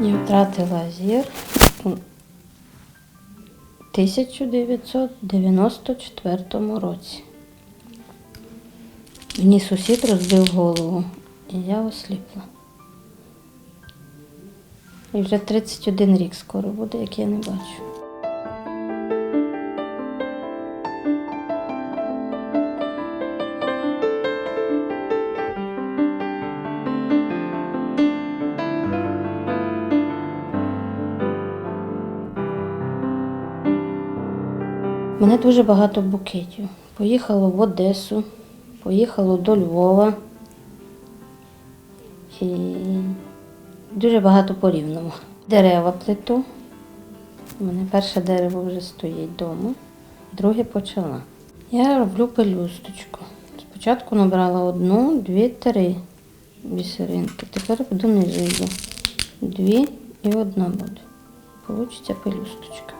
Втратила зір у 1994 році. Мені сусід розбив голову, і я осліпла. І вже 31 рік скоро буде, як я не бачу. Мене дуже багато букетів. Поїхало в Одесу, поїхало до Львова. І дуже багато по рівному. Дерева плиту. У мене перше дерево вже стоїть вдома, друге почала. Я роблю пелюсточку. Спочатку набрала одну, дві, три бісеринки. Тепер буду низу. Дві і одна буде. Получиться пелюсточка.